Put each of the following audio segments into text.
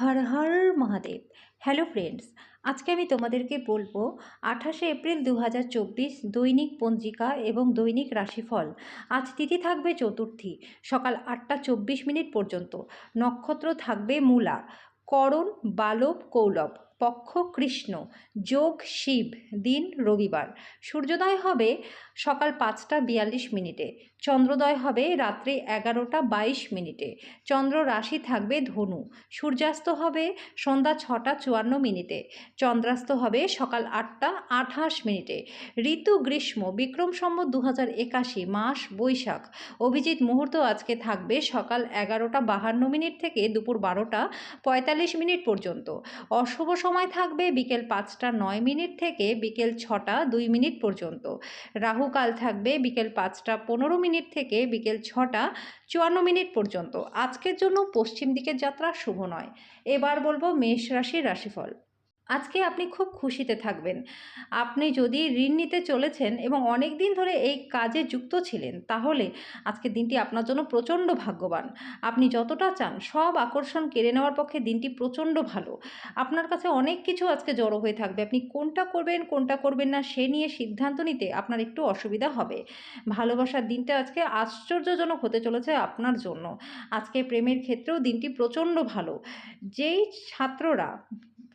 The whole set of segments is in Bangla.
হর হর মহাদেব। হ্যালো ফ্রেন্ডস আজকে আমি তোমাদেরকে বলব আঠাশে এপ্রিল দু হাজার চব্বিশ দৈনিক পঞ্জিকা এবং দৈনিক রাশিফল। আজ তিথি থাকবে চতুর্থী, সকাল আটটা চব্বিশ মিনিট পর্যন্ত। নক্ষত্র থাকবে মূলা, করণ, বালব কৌলভ পক্ষ কৃষ্ণ, যোগ, শিব, দিন, রবিবার। সূর্যোদয় হবে সকাল পাঁচটা বিয়াল্লিশ মিনিটে। চন্দ্রোদয় হবে রাত্রি এগারোটা বাইশ মিনিটে। চন্দ্র রাশি থাকবে ধনু। সূর্যাস্ত হবে সন্ধ্যা ছটা চুয়ান্ন মিনিটে। চন্দ্রাস্ত হবে সকাল আটটা আঠাশ মিনিটে। ঋতু, গ্রীষ্ম, বিক্রম সম্বত দু হাজার একাশি মাস, বৈশাখ। অভিজিৎ মুহূর্ত আজকে থাকবে সকাল এগারোটা বাহান্ন মিনিট থেকে দুপুর বারোটা পঁয়তাল্লিশ মিনিট পর্যন্ত। অশুভ সময় থাকবে বিকেল পাঁচটা নয় মিনিট থেকে বিকেল ছটা দুই মিনিট পর্যন্ত। রাহুকাল থাকবে বিকেল পাঁচটা পনেরো মিনিট থেকে বিকেল ছটা চুয়ান্ন মিনিট পর্যন্ত। আজকের জন্য পশ্চিম দিকের যাত্রা শুভ নয়। এবার বলব মেষ রাশির রাশিফল। আজকে আপনি খুব খুশিতে থাকবেন। আপনি যদি ঋণ নিতে চলেছেন এবং অনেক দিন ধরে এই কাজে যুক্ত ছিলেন, তাহলে আজকে দিনটি আপনার জন্য প্রচণ্ড ভাগ্যবান। আপনি যতটা চান সব আকর্ষণ কেড়ে নেওয়ার পক্ষে দিনটি প্রচণ্ড ভালো। আপনার কাছে অনেক কিছু আজকে জড়ো হয়ে থাকবে। আপনি কোনটা করবেন কোনটা করবেন না, সে নিয়ে সিদ্ধান্ত নিতে আপনার একটু অসুবিধা হবে। ভালোবাসার দিনটা আজকে আশ্চর্যজনক হতে চলেছে আপনার জন্য। আজকে প্রেমের ক্ষেত্রেও দিনটি প্রচণ্ড ভালো। যেই ছাত্ররা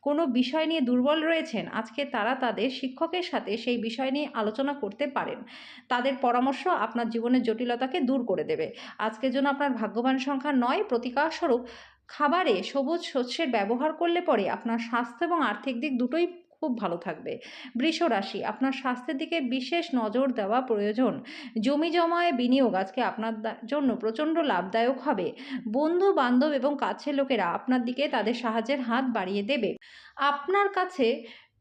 কোনো বিষয় নিয়ে দুর্বল রয়েছেন, আজকে তারা তাদের শিক্ষকের সাথে সেই বিষয় নিয়ে আলোচনা করতে পারেন। তাদের পরামর্শ আপনার জীবনের জটিলতাকে দূর করে দেবে। আজকের জন্য আপনার ভাগ্যবান সংখ্যা নয়, প্রতিকারস্বরূপ খাবারে সবুজ শস্যের ব্যবহার করলে পরে আপনার স্বাস্থ্য এবং আর্থিক দিক দুটোই খুব ভালো থাকবে। বৃষ রাশি, আপনার স্বাস্থ্যের দিকে বিশেষ নজর দেওয়া প্রয়োজন। জমি জমায় বিনিয়োগ আজকে আপনার জন্য প্রচণ্ড লাভদায়ক হবে। বন্ধু বান্ধব এবং কাছের লোকেরা আপনার দিকে তাদের সাহায্যের হাত বাড়িয়ে দেবে। আপনার কাছে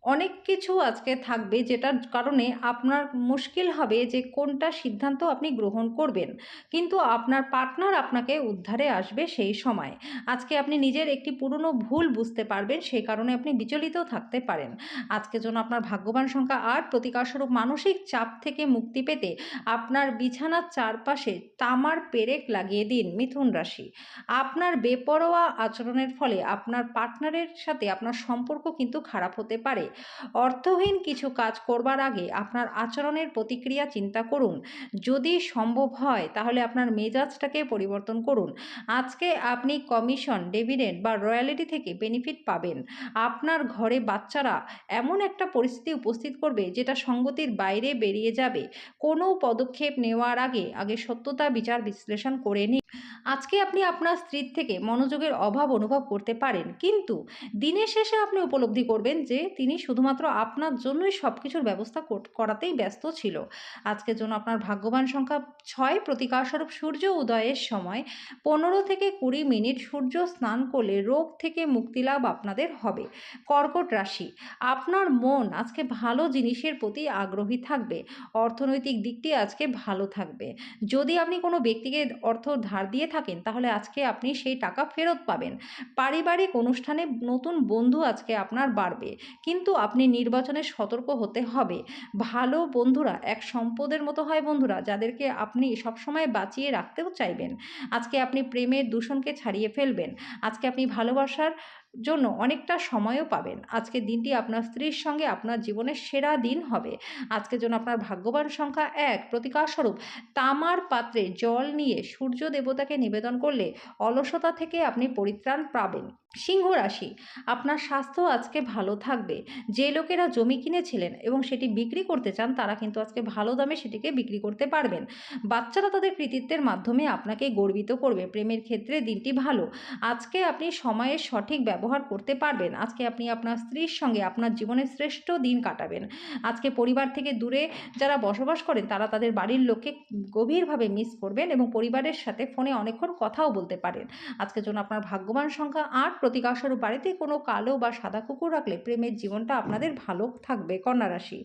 অনেক কিছু আজকে থাকবে যেটার কারণে আপনার মুশকিল হবে যে কোনটা সিদ্ধান্ত আপনি গ্রহণ করবেন। কিন্তু আপনার পার্টনার আপনাকে উদ্ধারে আসবে সেই সময়। আজকে আপনি নিজের একটি পুরনো ভুল বুঝতে পারবেন সেই কারণে আপনি বিচলিত থাকতে পারেন। আজকে জন্য আপনার ভাগ্যবান সংখ্যা আট প্রতিকারস্বরূপ মানসিক চাপ থেকে মুক্তি পেতে আপনার বিছানার চারপাশে তামার পেরেক লাগিয়ে দিন মিথুন রাশি। আপনার বেপরোয়া আচরণের ফলে আপনার পার্টনারের সাথে আপনার সম্পর্ক কিন্তু খারাপ হতে পারে। অর্থহীন কিছু কাজ করবার আগে আপনার আচরণের প্রতিক্রিয়া চিন্তা করুন। যদি সম্ভব হয়, তাহলে আপনার মেজাজটাকে পরিবর্তন করুন। আজকে আপনি কমিশন ডেভিডেন্ড বা রয়্যালিটি থেকে বেনিফিট পাবেন। আপনার ঘরে বাচ্চারা এমন একটা পরিস্থিতি উপস্থিত করবে, যেটা সঙ্গতির বাইরে বেরিয়ে যাবে। কোনো পদক্ষেপ নেওয়ার আগে আগে সত্যতা বিচার বিশ্লেষণ করে নিন। আজকে আপনি আপনার স্ত্রীর থেকে মনোযোগের অভাব অনুভব করতে পারেন, কিন্তু দিনের শেষে আপনি উপলব্ধি করবেন যে, তিনি শুধুমাত্র আপনার জন্যই সব কিছুর ব্যবস্থা করাতেই ব্যস্ত ছিল। আজকের জন্য আপনার ভাগ্যবান সংখ্যা ছয়, প্রতিকারস্বরূপ সূর্য উদয়ের সময় পনেরো থেকে কুড়ি মিনিট সূর্য স্নান করলে রোগ থেকে মুক্তি লাভ আপনাদের হবে। কর্কট রাশি, আপনার মন আজকে ভালো জিনিসের প্রতি আগ্রহী থাকবে। অর্থনৈতিক দিকটি আজকে ভালো থাকবে। যদি আপনি কোনো ব্যক্তিকে অর্থ ধার দিয়ে থাকেন, তাহলে আজকে আপনি সেই টাকা ফেরত পাবেন। পারিবারিক অনুষ্ঠানে নতুন বন্ধু আজকে আপনার বাড়বে। কিন্তু আপনি নির্বাচনে সতর্ক হতে হবে। ভালো বন্ধুরা, এক সম্পদের মতো হয় বন্ধুরা, যাদেরকে আপনি সবসময় বাঁচিয়ে রাখতেও চাইবেন। আজকে আপনি প্রেমের দূষণকে ছাড়িয়ে ফেলবেন। আজকে আপনি ভালোবাসার জন্য অনেকটা সময়ও পাবেন। আজকের দিনটি আপনার স্ত্রীর সঙ্গে আপনার জীবনের সেরা দিন হবে। আজকের জন্য আপনার ভাগ্যবান সংখ্যা এক, প্রতিকারস্বরূপ, তামার পাত্রে জল নিয়ে সূর্য দেবতাকে নিবেদন করলে অলসতা থেকে আপনি পরিত্রাণ পাবেন। সিংহ রাশি, আপনার স্বাস্থ্য আজকে ভালো থাকবে। যে লোকেরা জমি কিনেছিলেন এবং সেটি বিক্রি করতে চান, তারা কিন্তু আজকে ভালো দামে সেটিকে বিক্রি করতে পারবেন। বাচ্চারা তাদের কৃতিত্বের মাধ্যমে আপনাকে গর্বিত করবে। প্রেমের ক্ষেত্রে দিনটি ভালো। আজকে আপনি সময়ের সঠিক ব্যবহার করতে পারবেন। আজকে আপনি আপনার স্ত্রীর সঙ্গে আপনার জীবনের শ্রেষ্ঠ দিন কাটাবেন। আজকে পরিবার থেকে দূরে যারা বসবাস করেন, তারা তাদের বাড়ির লোককে গভীরভাবে মিস করবেন এবং পরিবারের সাথে ফোনে অনেকক্ষণ কথাও বলতে পারেন। আজকের জন্য আপনার ভাগ্যবান সংখ্যা আট প্রতিকারস্বরূপ বাড়িতে কোনো কালো বা সাদা কুকুর রাখলে প্রেমের জীবনটা আপনাদের ভালো থাকবে, কন্যা রাশি।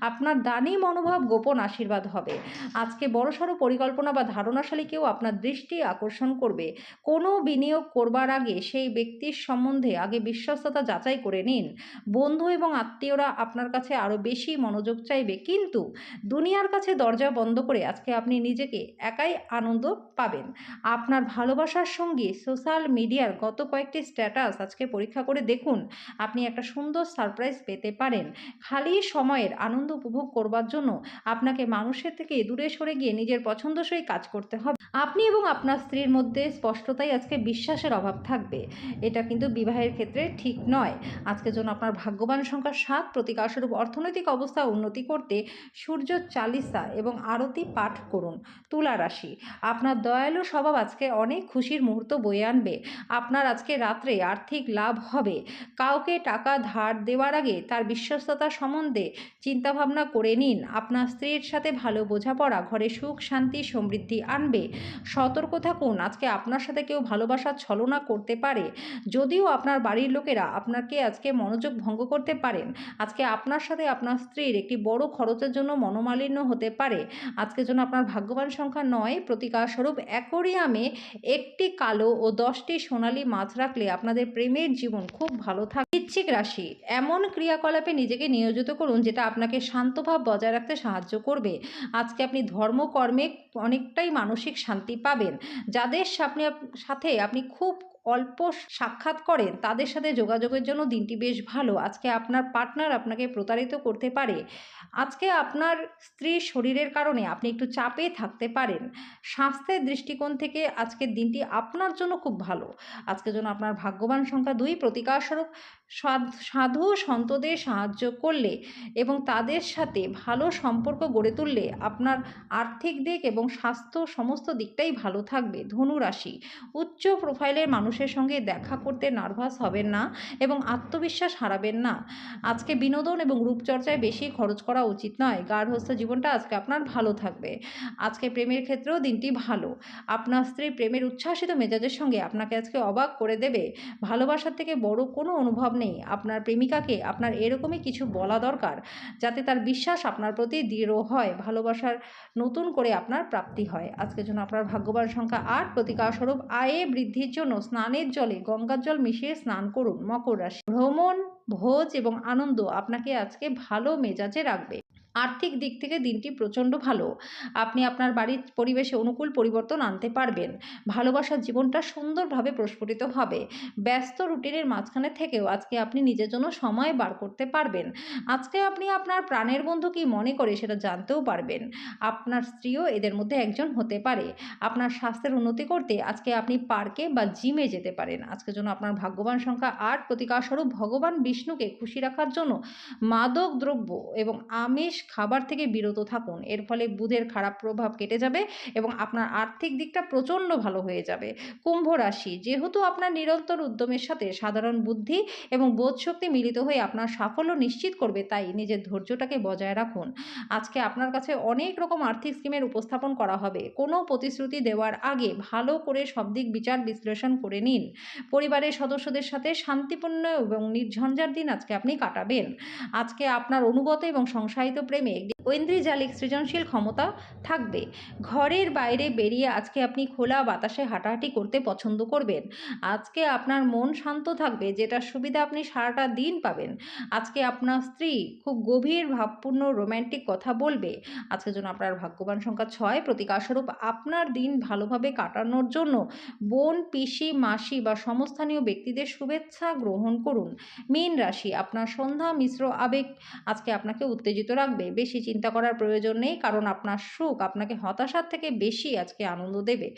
আপনার দানি মনোভাব গোপন আশীর্বাদ হবে। আজকে বড়সড় পরিকল্পনা বা ধারণাশালী কেউ আপনার দৃষ্টি আকর্ষণ করবে। কোনো বিনিয়োগ করবার আগে সেই ব্যক্তির সম্বন্ধে আগে বিশ্বস্ততা যাচাই করে নিন। বন্ধু এবং আত্মীয়রা আপনার কাছে আরও বেশি মনোযোগ চাইবে। কিন্তু দুনিয়ার কাছে দরজা বন্ধ করে আজকে আপনি নিজেকে একাই আনন্দ পাবেন। আপনার ভালোবাসার সঙ্গে সোশ্যাল মিডিয়ার গত কয়েকটি স্ট্যাটাস আজকে পরীক্ষা করে দেখুন, আপনি একটা সুন্দর সারপ্রাইজ পেতে পারেন। খালি সময়ের আনন্দ উপভোগ করবার জন্য আপনাকে মানুষের থেকে দূরে সরে গিয়ে নিজের পছন্দসই কাজ করতে হবে। আপনি এবং আপনার স্ত্রীর মধ্যে স্পষ্টতাই আজকে বিশ্বাসের অভাব থাকবে। এটা কিন্তু বিবাহের ক্ষেত্রে ঠিক নয়। আজকের জন্য আপনার ভাগ্যবান সংখ্যা সাত প্রতিকারস্বরূপ অর্থনৈতিক অবস্থা উন্নতি করতে সূর্য চালিসা এবং আরতি পাঠ করুন, তুলা রাশি। আপনার দয়ালু স্বভাব আজকে অনেক খুশির মুহূর্ত বয়ে আনবে। আপনার আজকে রাত্রে আর্থিক লাভ হবে। কাউকে টাকা ধার দেওয়ার আগে তার বিশ্বস্ততা সম্বন্ধে চিন্তাভাবনা করে নিন। আপনার স্ত্রীর সাথে ভালো বোঝাপড়া, ঘরে সুখ, শান্তি, সমৃদ্ধি আনবে। সতর্ক থাকুন, আজকে আপনার সাথে কেউ ভালোবাসার ছলনা করতে পারে। যদিও আপনার বাড়ির লোকেরা আপনাকে আজকে মনোযোগ ভঙ্গ করতে পারেন। আজকে আপনার সাথে আপনার স্ত্রীর একটি বড় খরচের জন্য মনোমালিন্য হতে পারে। আজকের জন্য আপনার ভাগ্যবান সংখ্যা নয়, প্রতিকারস্বরূপ অ্যাকোরিয়ামে একটি কালো ও দশটি সোনালী মাছ রাখলে আপনাদের প্রেমের জীবন খুব ভালো থাকে ইচ্ছিক রাশি, এমন ক্রিয়াকলাপে নিজেকে নিয়োজিত করুন যেটা আপনাকে শান্তভাব বজায় রাখতে সাহায্য করবে। আজকে আপনি ধর্মকর্মে অনেকটাই মানসিক শান্তি পাবেন, যাদের আপনি সাথে আপনি খুব অল্প সাক্ষাৎ করেন, তাদের সাথে যোগাযোগের জন্য দিনটি বেশ ভালো। আজকে আপনার পার্টনার আপনাকে প্রতারিত করতে পারে। আজকে আপনার স্ত্রীর শরীরের কারণে আপনি একটু চাপে থাকতে পারেন। স্বাস্থ্যের দৃষ্টিকোণ থেকে আজকের দিনটি আপনার জন্য খুব ভালো। আজকের জন্য আপনার ভাগ্যবান সংখ্যা দুই প্রতিকারস্বরূপ সাধ- সন্তদের সাহায্য করলে এবং তাদের সাথে ভালো সম্পর্ক গড়ে তুললে আপনার আর্থিক দিক এবং স্বাস্থ্য সমস্ত দিকটাই ভালো থাকবে। ধনু রাশি, উচ্চ প্রোফাইলের মানুষের সঙ্গে দেখা করতে নার্ভাস হবেন না এবং আত্মবিশ্বাস হারাবেন না। আজকে বিনোদন এবং রূপচর্চায় বেশি খরচ করা উচিত নয়। গার্হস্থ জীবনটা আজকে আপনার ভালো থাকবে। আজকে প্রেমের ক্ষেত্রেও দিনটি ভালো। আপনার স্ত্রী প্রেমের উচ্ছ্বাসিত মেজাজের সঙ্গে আপনাকে আজকে অবাক করে দেবে। ভালোবাসার থেকে বড় কোনো অনুভব নেই। আপনার প্রেমিকাকে আপনার এরকমই কিছু বলা দরকার যাতে তার বিশ্বাস আপনার প্রতি দৃঢ় হয়, ভালোবাসার নতুন করে আপনার প্রাপ্তি হয়। আজকের জন্য আপনার ভাগ্যবান সংখ্যা আট। প্রতিকারস্বরূপ আয়ে বৃদ্ধির জন্য স্নানের জলে গঙ্গার জল মিশিয়ে স্নান করুন। মকর রাশি। ভ্রমণ, ভোজ এবং আনন্দ আপনাকে আজকে ভালো মেজাজে রাখবে। আর্থিক দিক থেকে দিনটি প্রচণ্ড ভালো। আপনি আপনার বাড়ির পরিবেশে অনুকূল পরিবর্তন আনতে পারবেন। ভালোবাসার জীবনটা সুন্দরভাবে প্রস্ফুটিত হবে। ব্যস্ত রুটিনের মাঝখানে থেকেও আজকে আপনি নিজের জন্য সময় বার করতে পারবেন। আজকে আপনি আপনার প্রাণের বন্ধু কি মনে করে সেটা জানতেও পারবেন। আপনার স্ত্রীও এদের মধ্যে একজন হতে পারে। আপনার স্বাস্থ্যের উন্নতি করতে আজকে আপনি পার্কে বা জিমে যেতে পারেন। আজকের জন্য আপনার ভাগ্যবান সংখ্যা আট প্রতিকারস্বরূপ ভগবান বিষ্ণুকে খুশি রাখার জন্য মাদক দ্রব্য এবং আমিষ খাবার থেকে বিরত থাকুন। এর ফলে বুধের খারাপ প্রভাব কেটে যাবে এবং আপনার আর্থিক দিকটা প্রচণ্ড ভালো হয়ে যাবে। কুম্ভ রাশি, যেহেতু আপনার নিরন্তর উদ্যমের সাথে সাধারণ বুদ্ধি এবং বোধশক্তি মিলিত হয়ে আপনার সাফল্য নিশ্চিত করবে, তাই নিজের ধৈর্যটাকে বজায় রাখুন। আজকে আপনার কাছে অনেক রকম আর্থিক স্কিমের উপস্থাপন করা হবে। কোনো প্রতিশ্রুতি দেওয়ার আগে ভালো করে সব দিক বিচার বিশ্লেষণ করে নিন। পরিবারের সদস্যদের সাথে শান্তিপূর্ণ এবং নির্ঝঞ্ঝার দিন আজকে আপনি কাটাবেন। আজকে আপনার অনুগত এবং সংসারিত প্রেমে একটি ঐন্দ্রিজালিক সৃজনশীল ক্ষমতা থাকবে। ঘরের বাইরে বেরিয়ে আজকে আপনি খোলা বাতাসে হাঁটাহাঁটি করতে পছন্দ করবেন। আজকে আপনার মন শান্ত থাকবে, যেটার সুবিধা আপনি সারাটা দিন পাবেন। আজকে আপনার স্ত্রী খুব গভীর, ভাবপূর্ণ, রোম্যান্টিক কথা বলবে। আজকের জন্য আপনার ভাগ্যবান সংখ্যা ছয় প্রতিকারস্বরূপ আপনার দিন ভালোভাবে কাটানোর জন্য বোন, পিসি, মাসি বা সমস্থানীয় ব্যক্তিদের শুভেচ্ছা গ্রহণ করুন। মীন রাশি, আপনার সন্ধ্যা মিশ্র আবেগ আজকে আপনাকে উত্তেজিত রাখবে। বেশি চিন্তা করার প্রয়োজন নেই, কারণ আপনার সুখ আপনাকে হতাশার থেকে বেশি আজকে আনন্দ দেবে।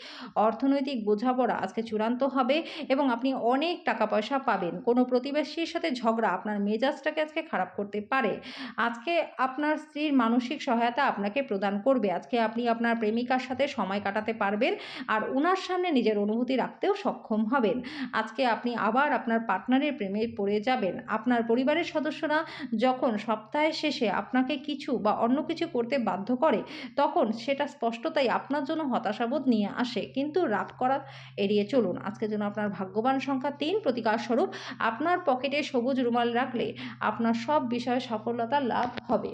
অর্থনৈতিক বোঝাপড়া আজকে চূড়ান্ত হবে এবং আপনি অনেক টাকা পয়সা পাবেন। কোনো প্রতিবেশীর সাথে ঝগড়া আপনার মেজাজটাকে আজকে খারাপ করতে পারে। আজকে আপনার স্ত্রীর মানসিক সহায়তা আপনাকে প্রদান করবে। আজকে আপনি আপনার প্রেমিকার সাথে সময় কাটাতে পারবেন আর ওনার সামনে নিজের অনুভূতি রাখতেও সক্ষম হবেন। আজকে আপনি আবার আপনার পার্টনারের প্রেমে পড়ে যাবেন। আপনার পরিবারের সদস্যরা যখন সপ্তাহের শেষে আপনাকে কিছু বা অন্য কিছু করতে বাধ্য করে, তখন সেটা স্পষ্টতাই আপনার জন্য হতাশাবোধ নিয়ে আসে। কিন্তু রাগ করা এড়িয়ে চলুন। আজকের জন্য আপনার ভাগ্যবান সংখ্যা তিন। প্রতিকার স্বরূপ, আপনার পকেটে সবুজ রুমাল রাখলে আপনার সব বিষয়ে সফলতা লাভ হবে।